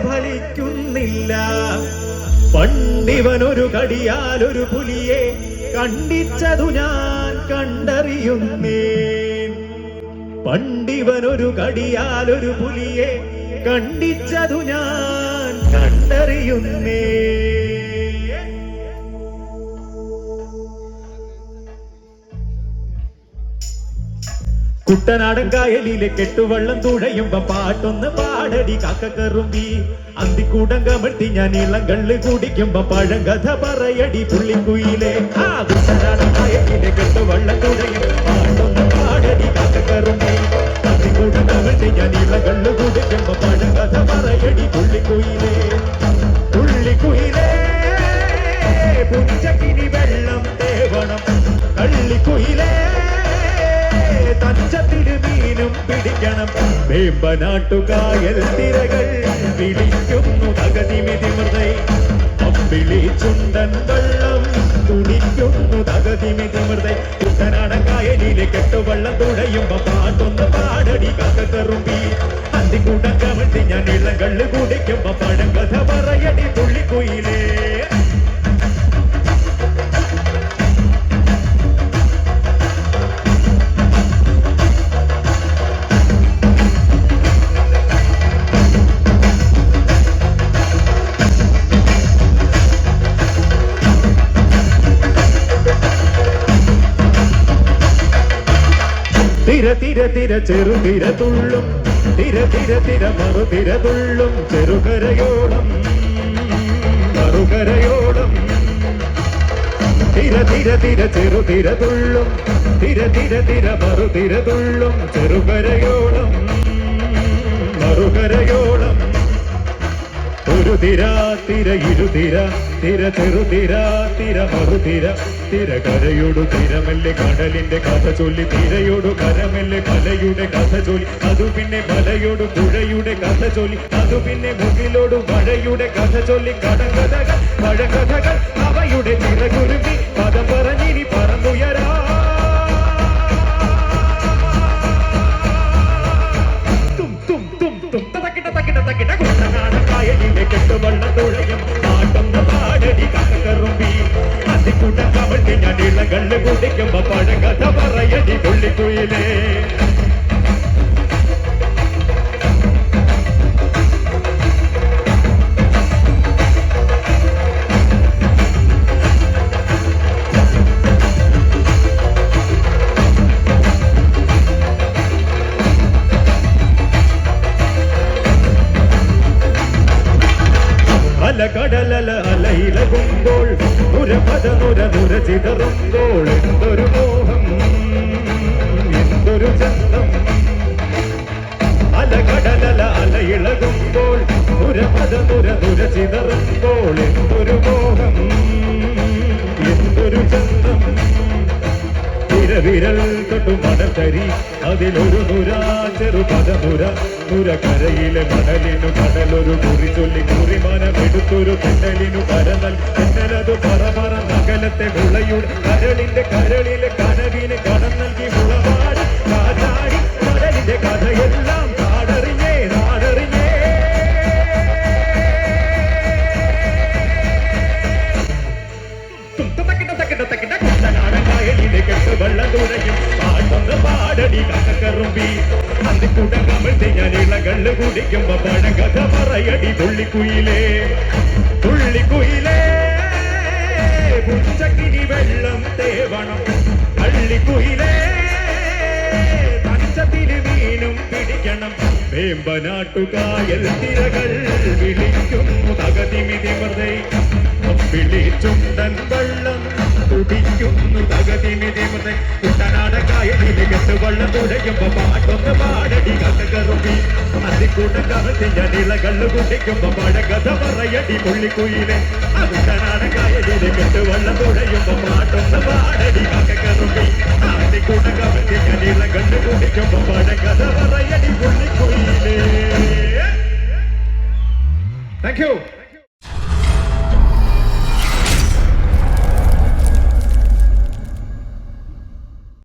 ഫലിക്കുന്നില്ല. പണ്ടിവനൊരു കടിയാലൊരു പുലിയെ കണ്ടിച്ചതു ഞാൻ കണ്ടറിയുന്നേ പണ്ടിവനൊരു കടിയാലൊരു പുലിയെ കണ്ടിച്ചതു ഞാൻ കണ്ടറിയുന്നേ കുട്ടനാടൻ കായലിലെ കെട്ടുവള്ളം തുഴയുമ്പോ പാട്ടൊന്ന് പാടടി കാക്കക്കറുമ്പി അന്തിക്കൂടം കമഴ്ത്തി ഞാൻ ഇളം കള്ള് കുടിക്കുമ്പോ പഴങ്കഥ പറയടി പുള്ളിക്കുയിലെ. ആ കുട്ടനാടൻ കായലിലെ കെട്ടുവള്ളം തുഴയും പാട്ടൊന്ന് പാടടി കാക്കക്കറുമ്പി അന്തിക്കൂടം കമഴ്ത്തി ഞാൻ ഇളം കള്ള് കുടിക്കുമ്പോ പഴങ്കഥ പറയടി പുള്ളിക്കുയിലെ. പുള്ളിക്കുയിലെ പുഞ്ചക്കിനി വെള്ളം തേവണം. കള്ളിക്കുയിലേ തഞ്ചത്തിൽ മീനും പിടിക്കണം. വേമ്പനാട്ടുകായൽ തിരകൾ വിളിക്കുന്നു തകതിമിതി മൃതൈ അമ്പിളി ചുണ്ടൻ വെള്ളം തുണിക്കുന്നു തകതിമിതി മൃതൈ കുട്ടനാടൻ കായലിലെ കെട്ടുവള്ളം തുഴയുമ്പോ പാട്ടൊന്ന് പാടടി കക്കറുമ്പി അന്തിക്കൂട്ടം കമഴ്ത്തി ഞാൻ ഇളകള്ള് കുടിക്കുമ്പോ പഴങ്കഥ പറയടി തുള്ളിക്കുയിലേ തിര തിര തിര ചെറുതിര തുള്ളും. തിര തിര തിര മറുതിര തുള്ളും. ചെറുകരയോളം മറുകരയോളം. തിര തിര തിര ചെറുതിര തുള്ളും. തിര തിര തിര മറുതിര തുള്ളും. ചെറുകരയോളം മറുകരയോളം തിര തിര ഇരുതിര തിര ചെറുതിര തിര മറുതിര തിര കരയോടു തിരമല്ലെ കടലിന്റെ കഥ ചൊല്ലി തിരയോടു കരമല്ലെ കലയുടെ കഥ ചൊല്ലി അതു പിന്നെ മലയോട് പുഴയുടെ കഥ ചൊല്ലി അതു പിന്നെ മുകിലോട് മഴയുടെ കഥ ചൊല്ലി കടകഥകൾ മഴകഥകൾ അവയുടെ ചിറകുരുങ്ങി കവട്ടി ഞാൻ ഇളകള്ള് കുടിക്കുമ്പോ പഴകഥ പറയടി തുള്ളിക്കുയിലേ അല കടലല അലയിലകുമ്പോൾ നുരപദ നുര നുര ചിതറുമ്പോൾ എന്തൊരു മോഹം എന്തൊരു ചന്തം. അല കടലല അലയിളകുമ്പോൾ നുരപദ നുര ചിതറുമ്പോൾ എന്തൊരു മോഹം എന്തൊരു ചന്തം. വിരൽ തൊട്ടു മണത്തരി അതിലൊരു നുര ചെറു പദനുര നുര. കരയിലെ മണലിനു കടലൊരു കുറി ചൊല്ലി കുറിമാനം എടുത്തൊരു തെന്നലിനു കായലിലെ പാടുന്ന പാടടി കക്കറുമ്പി അന്തിക്കൂട്ടം കമഴ്ത്തി ഞാൻ ഇളകൾ കുടിക്കുമ്പോ പഴകഥ പറയടി തുള്ളിക്കുയിലേ തുള്ളിക്കുയിലേ. പുച്ചക്കിനി വെള്ളം തേവണം അള്ളിക്കുയിലേ. തഞ്ചത്തിൽ മീനും പിടിക്കണം. വേമ്പനാട്ടുകായൽ തിരകൾ വിളിക്കും തകതിമിതി തകതിമിതി മൃതൈ കുട്ടനാട കായലിലെ കെട്ട് വെള്ളം തുഴയുമ്പോ പാട്ടൊന്ന് പാടടി കഥകറുമ്പി അതിക്കൂട്ടം കമത്തി ഞാൻ ഇളകള്ളു കുടിക്കുമ്പോ പഴകഥ പറയടി പുള്ളിക്കുയിലെ കുട്ടനാട കായലിലെ കെട്ട് വെള്ളം തുഴയുമ്പോ പാട്ടൊന്ന് പാടടി കഥകറുമ്പി അതിക്കൂട്ടം കമത്തി ഞാൻ ഇളകള്ളു കുടിക്കുമ്പോ പഴകഥ പറയടി പുള്ളിക്കുയിലേ താങ്ക് യു